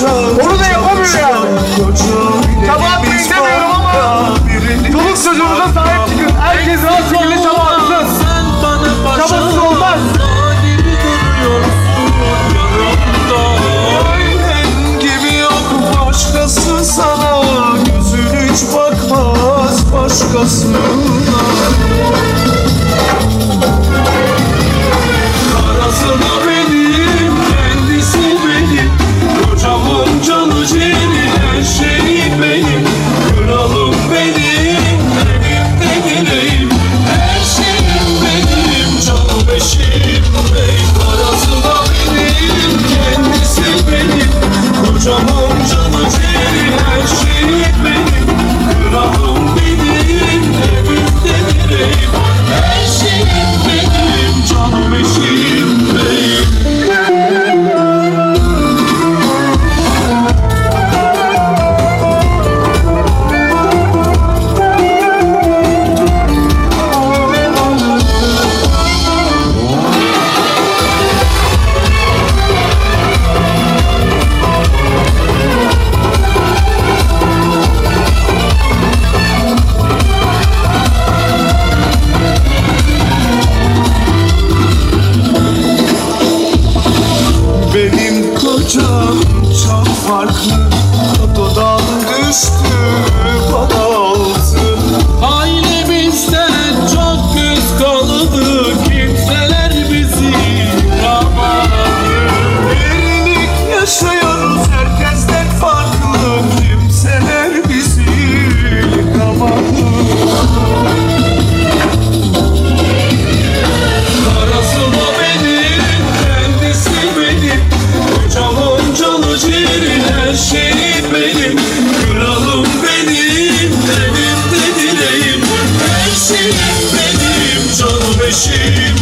Onu da yapamıyor yani. Sabah atmayın demiyorum ama çoluk çocuğunuza sahip çıkın. Herkes rahat şekilde çabalasın. Çabasız olmaz. Başkası sana gözün hiç bakmaz başkasına 说梦 Dodan düştü bana altın benim canım eşim.